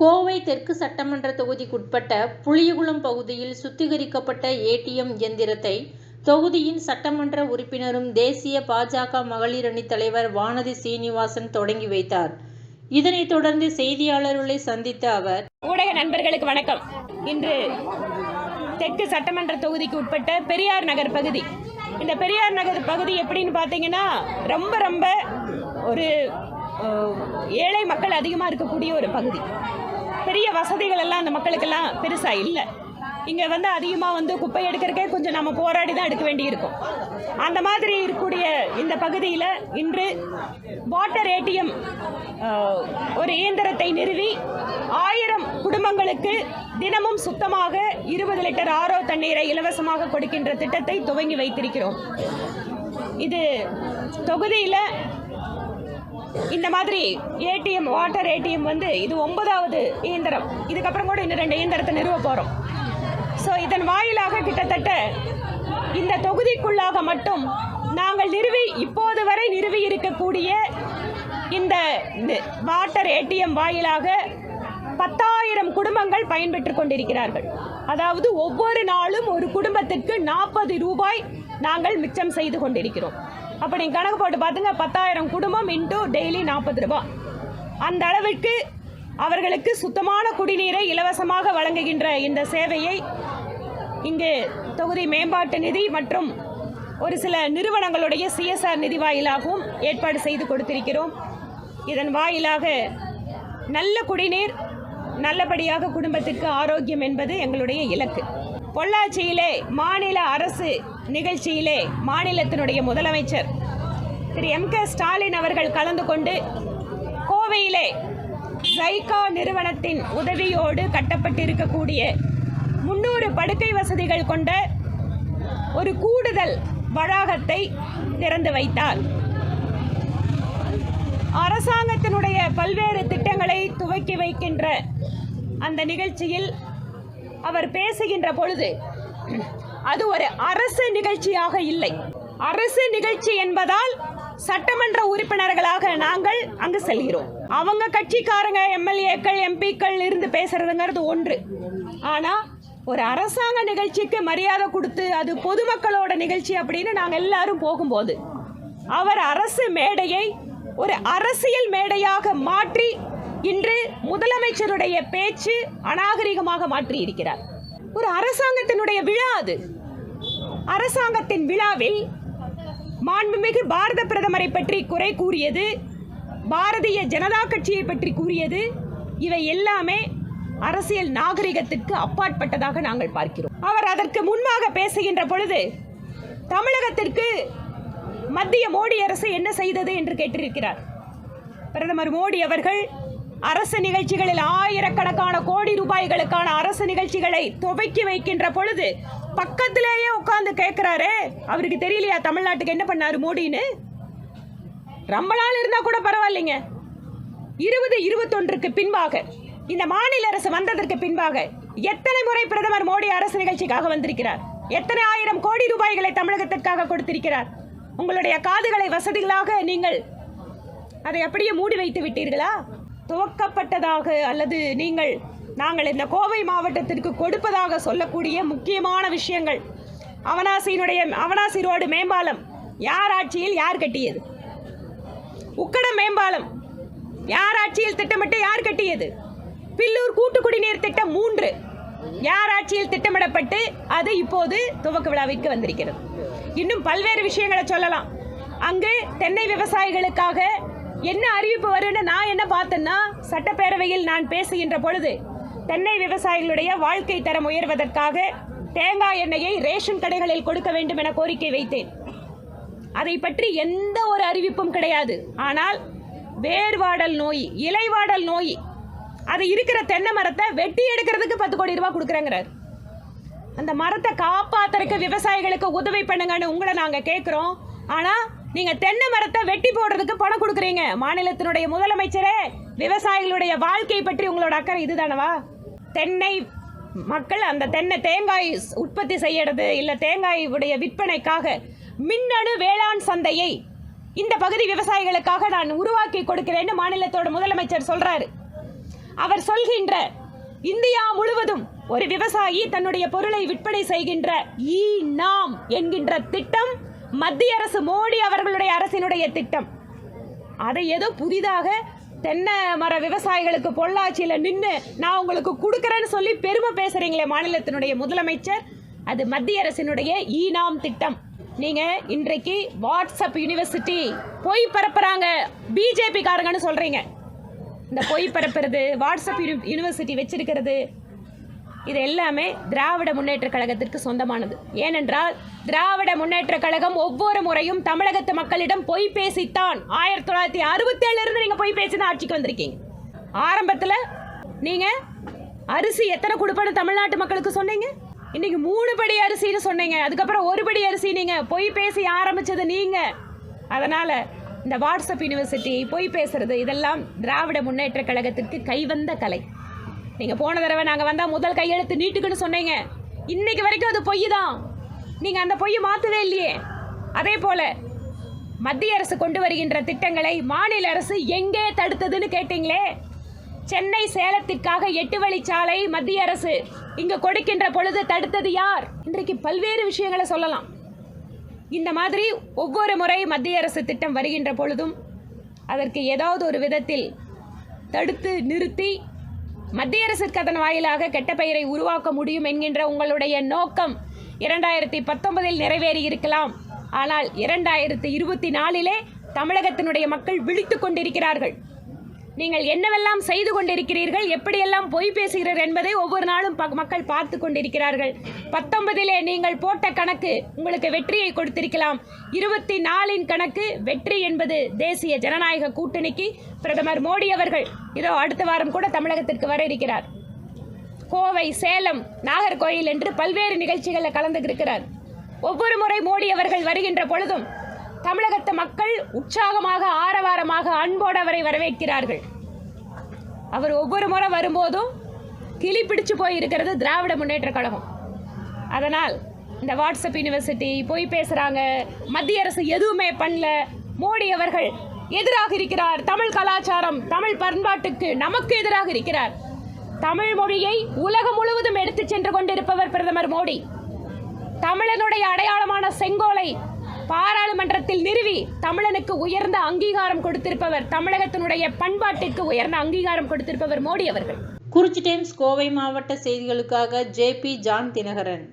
கோவை தெற்கு சட்டமன்ற தொகுதிக்குட்பட்ட புளியகுளம் பகுதியில் சுத்திகரிக்கப்பட்ட ஏடிஎம் இயந்திரத்தை தொகுதியின் சட்டமன்ற உறுப்பினரும் தேசிய பாஜக மகளிர் அணி தலைவர் வானதி சீனிவாசன் தொடங்கி வைத்தார். இதனைத் தொடர்ந்து செய்தியாளர்களை சந்தித்த அவர், ஊடக நண்பர்களுக்கு வணக்கம் இன்று தெற்கு சட்டமன்ற தொகுதிக்கு உட்பட்ட பெரியார் நகர் பகுதி இந்த பெரியார் நகர் பகுதி எப்படின்னு பார்த்தீங்கன்னா ரொம்ப ரொம்ப ஒரு ஏழை மக்கள் அதிகமாக இருக்கக்கூடிய ஒரு பகுதி. பெரிய வசதிகள் எல்லாம் அந்த மக்களுக்கெல்லாம் பெருசாக இல்லை. இங்கே வந்து அதிகமாக வந்து குப்பை எடுக்கிறக்கே கொஞ்சம் நம்ம போராடி தான் எடுக்க வேண்டியிருக்கும். அந்த மாதிரி இருக்கக்கூடிய இந்த பகுதியில் இன்று வாட்டர் ஏடிஎம் ஒரு இயந்திரத்தை நிறுவி ஆயிரம் குடும்பங்களுக்கு தினமும் சுத்தமாக இருபது லிட்டர் ஆரோ தண்ணீரை இலவசமாக கொடுக்கின்ற திட்டத்தை துவங்கி வைத்திருக்கிறோம். இது தொகுதியில் இந்த மாதிரி ஏடிஎம் வாட்டர் ஏடிஎம் வந்து இது ஒன்பதாவது இயந்திரம். இதுக்கப்புறம் கூட இன்னும் ரெண்டு இயந்திரத்தை நிறுவ போகிறோம் ஸோ இதன் வாயிலாக கிட்டத்தட்ட இந்த தொகுதிக்குள்ளாக மட்டும் நாங்கள் நிறுவி இப்போது வரை நிறுவி இருக்கக்கூடிய இந்த வாட்டர் ஏடிஎம் வாயிலாக பத்தாயிரம் குடும்பங்கள் பயன்பெற்று கொண்டிருக்கிறார்கள். அதாவது ஒவ்வொரு நாளும் ஒரு குடும்பத்திற்கு நாற்பது ரூபாய் நாங்கள் மிச்சம் செய்து கொண்டிருக்கிறோம். அப்போ நீங்கள் கணக்கு போட்டு பார்த்துங்க பத்தாயிரம் குடும்பம் இன்ட்டு டெய்லி நாற்பது ரூபா. அந்த அளவிற்கு அவர்களுக்கு சுத்தமான குடிநீரை இலவசமாக வழங்குகின்ற இந்த சேவையை இங்கு தொகுதி மேம்பாட்டு நிதி மற்றும் ஒரு சில நிறுவனங்களுடைய சிஎஸ்ஆர் நிதி வாயிலாகவும் ஏற்பாடு செய்து கொடுத்திருக்கிறோம். இதன் வாயிலாக நல்ல குடிநீர் நல்லபடியாக குடும்பத்திற்கு ஆரோக்கியம் என்பது எங்களுடைய இலக்கு. பொள்ளாச்சியிலே மாநில அரசு நிகழ்ச்சியிலே மாநிலத்தினுடைய முதலமைச்சர் திரு எம் கே ஸ்டாலின் அவர்கள் கலந்து கொண்டு கோவையிலே ஜைகா நிறுவனத்தின் உதவியோடு கட்டப்பட்டிருக்கக்கூடிய முன்னூறு படுக்கை வசதிகள் கொண்ட ஒரு கூடுதல் வளாகத்தை திறந்து வைத்தார். அரசாங்கத்தினுடைய பல்வேறு திட்டங்களை துவக்கி வைக்கின்ற அந்த நிகழ்ச்சியில் அவர் பேசுகின்ற பொழுது அது ஒரு அரசு நிகழ்ச்சியாக இல்லை. அரசு நிகழ்ச்சி என்பதால் சட்டமன்ற உறுப்பினர்களாக நாங்கள் அங்கு செல்கிறோம். அவங்க கட்சிக்காரங்க எம்எல்ஏக்கள் எம்பிக்கள் இருந்து பேசுறதுங்கிறது ஒன்று. ஆனா ஒரு அரசாங்க நிகழ்ச்சிக்கு மரியாதை கொடுத்து அது பொதுமக்களோட நிகழ்ச்சி அப்படின்னு நாங்கள் எல்லாரும் போகும்போது அவர் அரசு மேடையை ஒரு அரசியல் மேடையாக மாற்றி இன்று முதலமைச்சருடைய பேச்சு அநாகரிகமாக மாற்றி இருக்கிறார் ஒரு அரசாங்கத்தினுடைய விழா அது. அரசாங்கத்தின் விழாவில் மாண்புமிகு பாரத பிரதமரை பற்றி குறை கூறியது பாரதிய ஜனதா கட்சியை பற்றி கூறியது இவை எல்லாமே அரசியல் நாகரிகத்திற்கு அப்பாற்பட்டதாக நாங்கள் பார்க்கிறோம். அவர் அதற்கு முன்பாக பேசுகின்ற பொழுது தமிழகத்திற்கு மத்திய மோடி அரசு என்ன செய்தது என்று கேட்டிருக்கிறார். பிரதமர் மோடி அவர்கள் அரசு நிகழ்ச்சிகளில் ஆயிரக்கணக்கான கோடி ரூபாய்களுக்கான அரசு நிகழ்ச்சிகளை துவக்கி வைக்கின்ற பொழுது பக்கத்திலேயே உட்கார்ந்து கேட்குறாரு அவருக்கு தெரியலையா தமிழ்நாட்டுக்கு என்ன பண்ணாரு மோடின்னு? ரொம்ப நாள் இருந்தா கூட பரவாயில்லைங்க. இருபது இருபத்தொன்றுக்கு பின்பாக இந்த மாநில அரசு வந்ததற்கு பின்பாக எத்தனை முறை பிரதமர் மோடி அரசு நிகழ்ச்சிக்காக வந்திருக்கிறார்? எத்தனை ஆயிரம் கோடி ரூபாய்களை தமிழகத்திற்காக கொடுத்திருக்கிறார்? உங்களுடைய காதுகளை வசதிகளாக நீங்கள் அதை அப்படியே மூடி வைத்து விட்டீர்களா? துவக்கப்பட்டதாக அல்லது நீங்கள் நாங்கள் இந்த கோவை மாவட்டத்திற்கு கொடுப்பதாக சொல்லக்கூடிய முக்கியமான விஷயங்கள். அவனாசியினுடைய அவனாசி ரோடு மேம்பாலம் யார் ஆட்சியில் யார் கட்டியது? உக்கடம் மேம்பாலம் யார் ஆட்சியில் திட்டமிட்டு யார் கட்டியது? பில்லூர் கூட்டு குடிநீர் திட்டம் மூன்று. யார் ஆட்சியில் திட்டமிடப்பட்டு அது இப்போது துவக்க விழாவிற்கு வந்திருக்கிறது. இன்னும் பல்வேறு விஷயங்களை சொல்லலாம். அங்கு தென்னை விவசாயிகளுக்காக என்ன அறிவிப்பு வரும்னு நான் என்ன பார்த்தேன்னா சட்டப்பேரவையில் நான் பேசுகின்ற பொழுது தென்னை விவசாயிகளுடைய வாழ்க்கை தரம் உயர்வதற்காக தேங்காய் எண்ணெயை ரேஷன் கடைகளில் கொடுக்க வேண்டும் என கோரிக்கை வைத்தேன். அதை பற்றி எந்த ஒரு அறிவிப்பும் கிடையாது. ஆனால் வேர்வாடல் நோய் இலைவாடல் நோய் அது இருக்கிற தென்னை மரத்தை வெட்டி எடுக்கிறதுக்கு பத்து கோடி ரூபாய் கொடுக்குறேங்கிறார். அந்த மரத்தை காப்பாத்துறதுக்கு விவசாயிகளுக்கு உதவி பண்ணுங்கன்னு உங்களை நாங்கள் கேட்குறோம் ஆனால் நீங்கள் தென்னை மரத்தை வெட்டி போடுறதுக்கு பணம் கொடுக்குறீங்க. மாநிலத்தினுடைய முதலமைச்சரே விவசாயிகளுடைய வாழ்க்கை பற்றி உங்களோட அக்கறை இதுதானவா? தென்னை மக்கள் அந்த தென்னை தேங்காய் உற்பத்தி செய்யறது இல்லை தேங்காயுடைய விற்பனைக்காக மின்னணு வேளாண் சந்தையை இந்த பகுதி விவசாயிகளுக்காக நான் உருவாக்கி கொடுக்கிறேன்னு மாநிலத்தோட முதலமைச்சர் சொல்றாரு. அவர் சொல்கின்ற இந்தியா முழுவதும் ஒரு விவசாயி தன்னுடைய பொருளை விற்பனை செய்கின்ற ஈ நாம் என்கின்ற திட்டம் மத்திய அரசு மோடி அவர்களுடைய அரசினுடைய திட்டம். அதை ஏதோ புதிதாக தென்னை மர விவசாயிகளுக்கு பொள்ளாச்சியில் நின்று நான் உங்களுக்கு கொடுக்குறேன்னு சொல்லி பெருமை பேசுகிறீங்களே மாநிலத்தினுடைய முதலமைச்சர். அது மத்திய அரசினுடைய ஈனாம் திட்டம். நீங்கள் இன்றைக்கு வாட்ஸ்அப் யூனிவர்சிட்டி பொய் பரப்புகிறாங்க பிஜேபி காரங்கன்னு சொல்கிறீங்க இந்த பொய் பரப்புறது வாட்ஸ்அப் யூனி- யூனிவர்சிட்டி வச்சிருக்கிறது இது எல்லாமே திராவிட முன்னேற்ற கழகத்திற்கு சொந்தமானது. ஏனென்றால் திராவிட முன்னேற்ற கழகம் ஒவ்வொரு முறையும் தமிழகத்து மக்களிடம் பொய் பேசித்தான். ஆயிரத்தி தொள்ளாயிரத்தி அறுபத்தேழுல இருந்து பொய் பேசி தான் ஆட்சிக்கு வந்திருக்கீங்க. ஆரம்பத்தில் நீங்கள் அரிசி எத்தனை கொடுப்பேன்னு தமிழ்நாட்டு மக்களுக்கு சொன்னீங்க? இன்னைக்கு மூணு படி அரிசின்னு சொன்னீங்க. அதுக்கப்புறம் ஒரு படி அரிசி நீங்கள் பொய் பேசி ஆரம்பிச்சது நீங்கள் அதனால் இந்த வாட்ஸ்அப் யூனிவர்சிட்டி பொய் பேசுறது இதெல்லாம் திராவிட முன்னேற்ற கழகத்திற்கு கைவந்த கலை. நீங்கள் போன தடவை நாங்கள் வந்தால் முதல் கையெழுத்து நீட்டுக்குன்னு சொன்னீங்க. இன்னைக்கு வரைக்கும் அது பொய் தான் நீங்கள் அந்த பொய்யை மாற்றவே இல்லையே. அதே போல் மத்திய அரசு கொண்டு வருகின்ற திட்டங்களை மாநில அரசு எங்கே தடுத்ததுன்னு கேட்டிங்களே? சென்னை சேலத்திற்காக எட்டு வழிச்சாலை மத்திய அரசு இங்கே கொடுக்கின்ற பொழுது தடுத்தது யார்? இன்றைக்கு பல்வேறு விஷயங்களை சொல்லலாம். இந்த மாதிரி ஒவ்வொரு முறை மத்திய அரசு திட்டம் வருகின்ற பொழுதும் அதற்கு ஏதாவது ஒரு விதத்தில் தடுத்து நிறுத்தி மத்திய அரசிற்கு அதன் வாயிலாக கெட்ட பெயரை உருவாக்க முடியும் என்கின்ற உங்களுடைய நோக்கம் இரண்டாயிரத்தி பத்தொன்பதில் நிறைவேறி இருக்கலாம். ஆனால் இரண்டாயிரத்தி இருபத்தி நாலிலே தமிழகத்தினுடைய மக்கள் விழித்து கொண்டிருக்கிறார்கள். நீங்கள் என்னவெல்லாம் செய்து கொண்டிருக்கிறீர்கள் எப்படியெல்லாம் பொய் பேசுகிறீர்கள் என்பதை ஒவ்வொரு நாளும் மக்கள் பார்த்து கொண்டிருக்கிறார்கள். பத்தொன்பதிலே நீங்கள் போட்ட கணக்கு உங்களுக்கு வெற்றியை கொடுத்திருக்கலாம். இருபத்தி நாலின் கணக்கு வெற்றி என்பது தேசிய ஜனநாயக கூட்டணிக்கு பிரதமர் மோடி அவர்கள். இதோ அடுத்த வாரம் கூட தமிழகத்திற்கு வர இருக்கிறார். கோவை சேலம் நாகர்கோயில் என்று பல்வேறு நிகழ்ச்சிகளில் கலந்துகிருக்கிறார். ஒவ்வொரு முறை மோடி அவர்கள் வருகின்ற பொழுதும் தமிழகத்து மக்கள் உற்சாகமாக ஆரவாரமாக அன்போடு அவரை வரவேற்கிறார்கள். அவர் ஒவ்வொரு முறை வரும்போதும் கிளி பிடிச்சு போய் இருக்கிறது திராவிட முன்னேற்ற கழகம். அதனால் இந்த வாட்ஸ்அப் யூனிவர்சிட்டி போய் பேசுகிறாங்க மத்திய அரசு எதுவுமே பண்ணல. மோடி அவர்கள் எதிராக இருக்கிறார். தமிழ் கலாச்சாரம் தமிழ் பண்பாட்டுக்கு நமக்கு எதிராக இருக்கிறார். தமிழ் மொழியை உலகம் முழுவதும் எடுத்துச் சென்று கொண்டிருப்பவர் பிரதமர் மோடி. தமிழனுடைய அடையாளமான செங்கோலை பாராளுமன்றத்தில் நிறுவி தமிழனுக்கு உயர்ந்த அங்கீகாரம் கொடுத்திருப்பவர் தமிழகத்தினுடைய பண்பாட்டிற்கு உயர்ந்த அங்கீகாரம் கொடுத்திருப்பவர் மோடி அவர்கள். குறிச்சி டைம்ஸ் கோவை மாவட்ட செய்திகளுக்காக ஜே பி ஜான் தினகரன்